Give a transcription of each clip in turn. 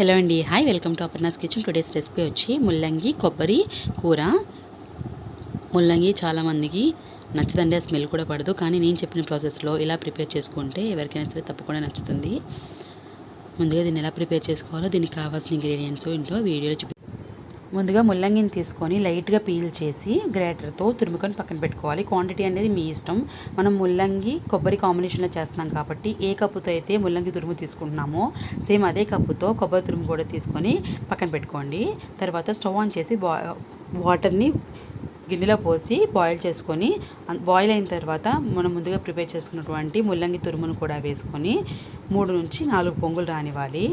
Hello అండి. Hi welcome to Aparna's kitchen. Today's recipe వచ్చి ముల్లంగి కొబ్బరి కూర. ముల్లంగి చాలామందికి నచ్చదండి ఆ స్మెల్ కూడా పడదు. కానీ నేను చెప్పిన ప్రాసెస్లో ఇలా ప్రిపేర్ చేసుకుంటే ఎవరికైనా సరే తప్పకుండా నచ్చుతుంది. ముందుగా దీన్ని ఎలా ప్రిపేర్ చేసుకోవాలో దీనికి కావాల్సిన ఇంగ్రీడియంట్స్ ఇంట్లో వీడియోలో చూపి ముందుగా ముల్లంగిని తీసుకొని లైట్గా పీల్ చేసి గ్రేటర్తో తురుముకొని పక్కన పెట్టుకోవాలి. క్వాంటిటీ అనేది మీ ఇష్టం. మనం ముల్లంగి కొబ్బరి కాంబినేషన్లో చేస్తున్నాం కాబట్టి ఏ కప్పుతో అయితే ముల్లంగి తురుము తీసుకుంటున్నామో సేమ్ అదే కప్పుతో కొబ్బరి తురుము కూడా తీసుకొని పక్కన పెట్టుకోండి. తర్వాత స్టవ్ ఆన్ చేసి బా వాటర్ని గిన్నెలో పోసి బాయిల్ చేసుకొని బాయిల్ అయిన తర్వాత మనం ముందుగా ప్రిపేర్ చేసుకున్నటువంటి ముల్లంగి తురుమును కూడా వేసుకొని మూడు నుంచి నాలుగు పొంగులు రానివ్వాలి.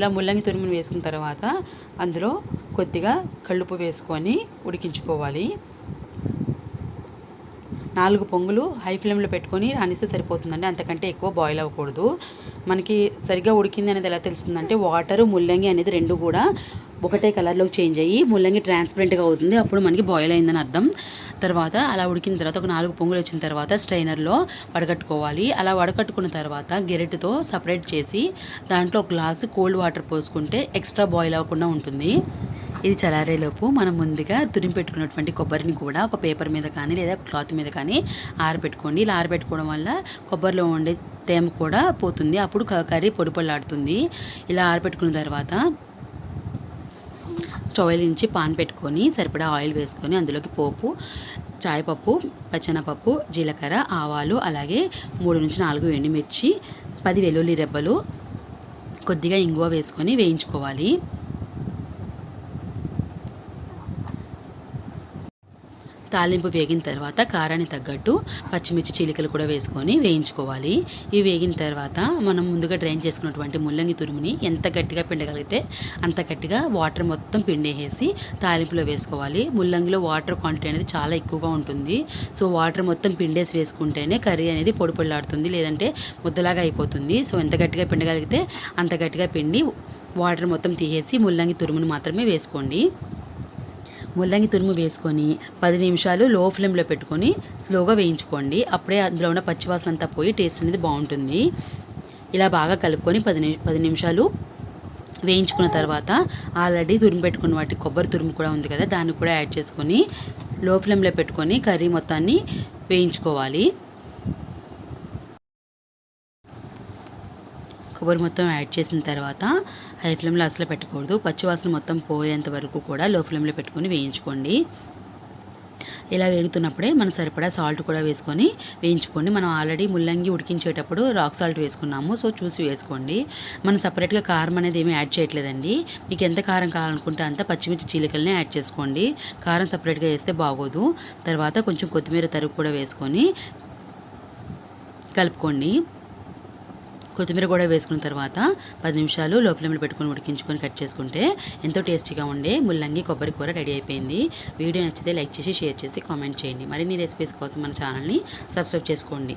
ఇలా ముల్లంగి తురుమును వేసుకున్న తర్వాత అందులో కొద్దిగా కళ్ళుపు వేసుకొని ఉడికించుకోవాలి. నాలుగు పొంగులు హై ఫ్లేమ్లో పెట్టుకొని రానిస్తే సరిపోతుందండి. అంతకంటే ఎక్కువ బాయిల్ అవ్వకూడదు. మనకి సరిగ్గా ఉడికింది అనేది ఎలా తెలుస్తుందంటే వాటరు ముల్లంగి అనేది రెండు కూడా ఒకటే కలర్లోకి చేంజ్ అయ్యి ముల్లంగి ట్రాన్స్పరెంట్గా అవుతుంది. అప్పుడు మనకి బాయిల్ అయిందని అర్థం. తర్వాత అలా ఉడికిన తర్వాత ఒక నాలుగు పొంగులు వచ్చిన తర్వాత స్ట్రైనర్లో వడకట్టుకోవాలి. అలా వడకట్టుకున్న తర్వాత గెరెట్తో సపరేట్ చేసి దాంట్లో ఒక గ్లాసు కోల్డ్ వాటర్ పోసుకుంటే ఎక్స్ట్రా బాయిల్ అవ్వకుండా ఉంటుంది. ఇది చలారేలోపు మనం ముందుగా తురిమి పెట్టుకున్నటువంటి కొబ్బరిని కూడా ఒక పేపర్ మీద కానీ లేదా క్లాత్ మీద కానీ ఆరబెట్టుకోండి. ఇలా ఆరబెట్టుకోవడం వల్ల కొబ్బరిలో ఉండే తేమ కూడా పోతుంది. అప్పుడు కర్రీ పొడి పొడిలాడుతుంది ఇలా ఆరబెట్టుకున్న తర్వాత స్టవ్ నుంచి పాన్ పెట్టుకొని సరిపడా ఆయిల్ వేసుకొని అందులోకి పోపు చాయపప్పు పచ్చనపప్పు జీలకర్ర ఆవాలు అలాగే మూడు నుంచి నాలుగు ఎండుమిర్చి పది వెల్లుల్లి రెబ్బలు కొద్దిగా ఇంగువ వేసుకొని వేయించుకోవాలి. తాలింపు వేగిన తర్వాత కారాన్ని తగ్గట్టు పచ్చిమిర్చి చీలికలు కూడా వేసుకొని వేయించుకోవాలి. ఇవి వేగిన తర్వాత మనం ముందుగా డ్రైన్ చేసుకున్నటువంటి ముల్లంగి తురుముని ఎంత గట్టిగా పిండగలిగితే అంత గట్టిగా వాటర్ మొత్తం పిండేసి తాలింపులో వేసుకోవాలి. ముల్లంగిలో వాటర్ క్వాంటిటీ అనేది చాలా ఎక్కువగా ఉంటుంది. సో వాటర్ మొత్తం పిండేసి వేసుకుంటేనే కర్రీ అనేది పొడి పొడిలాడుతుంది లేదంటే ముద్దలాగా అయిపోతుంది. సో ఎంత గట్టిగా పిండగలిగితే అంత గట్టిగా పిండి వాటర్ మొత్తం తీసేసి ముల్లంగి తురుమును మాత్రమే వేసుకోండి. ముల్లంగి తురుము వేసుకొని పది నిమిషాలు లో ఫ్లేమ్లో పెట్టుకొని స్లోగా వేయించుకోండి. అప్పుడే అందులో ఉన్న పచ్చివాసన అంతా పోయి టేస్ట్ అనేది బాగుంటుంది. ఇలా బాగా కలుపుకొని పది పది నిమిషాలు వేయించుకున్న తర్వాత ఆల్రెడీ తురిమి పెట్టుకున్న వాటి కొబ్బరి తురుము కూడా ఉంది కదా దాన్ని కూడా యాడ్ చేసుకొని లో ఫ్లేమ్లో పెట్టుకొని కర్రీ మొత్తాన్ని వేయించుకోవాలి. కొబ్బరి మొత్తం యాడ్ చేసిన తర్వాత హై ఫ్లేమ్లో అసలు పెట్టకూడదు. పచ్చివాసన మొత్తం పోయేంత వరకు కూడా లో ఫ్లేమ్లో పెట్టుకొని వేయించుకోండి. ఇలా వేగుతున్నప్పుడే మనం సరిపడా సాల్ట్ కూడా వేసుకొని వేయించుకోండి. మనం ఆల్రెడీ ముల్లంగి ఉడికించేటప్పుడు రాక్ సాల్ట్ వేసుకున్నాము. సో చూసి వేసుకోండి. మనం సపరేట్గా కారం అనేది ఏమీ యాడ్ చేయట్లేదండి. మీకు ఎంత కారం కావాలనుకుంటే అంత పచ్చిమిర్చి చీలికలనే యాడ్ చేసుకోండి. కారం సపరేట్గా వేస్తే బాగోదు. తర్వాత కొంచెం కొత్తిమీర తరుగు కూడా వేసుకొని కలుపుకోండి. కొత్తిమీర కూడా వేసుకున్న తర్వాత పది నిమిషాలు లో ఫ్లేమ్లో పెట్టుకొని ఉడికించుకొని కట్ చేసుకుంటే ఎంతో టేస్టీగా ఉండే ముల్లంగి కొబ్బరి కూర రెడీ అయిపోయింది. వీడియో నచ్చితే లైక్ చేసి షేర్ చేసి కామెంట్ చేయండి. మరిన్ని రెసిపీస్ కోసం మన ఛానల్ని సబ్స్క్రైబ్ చేసుకోండి.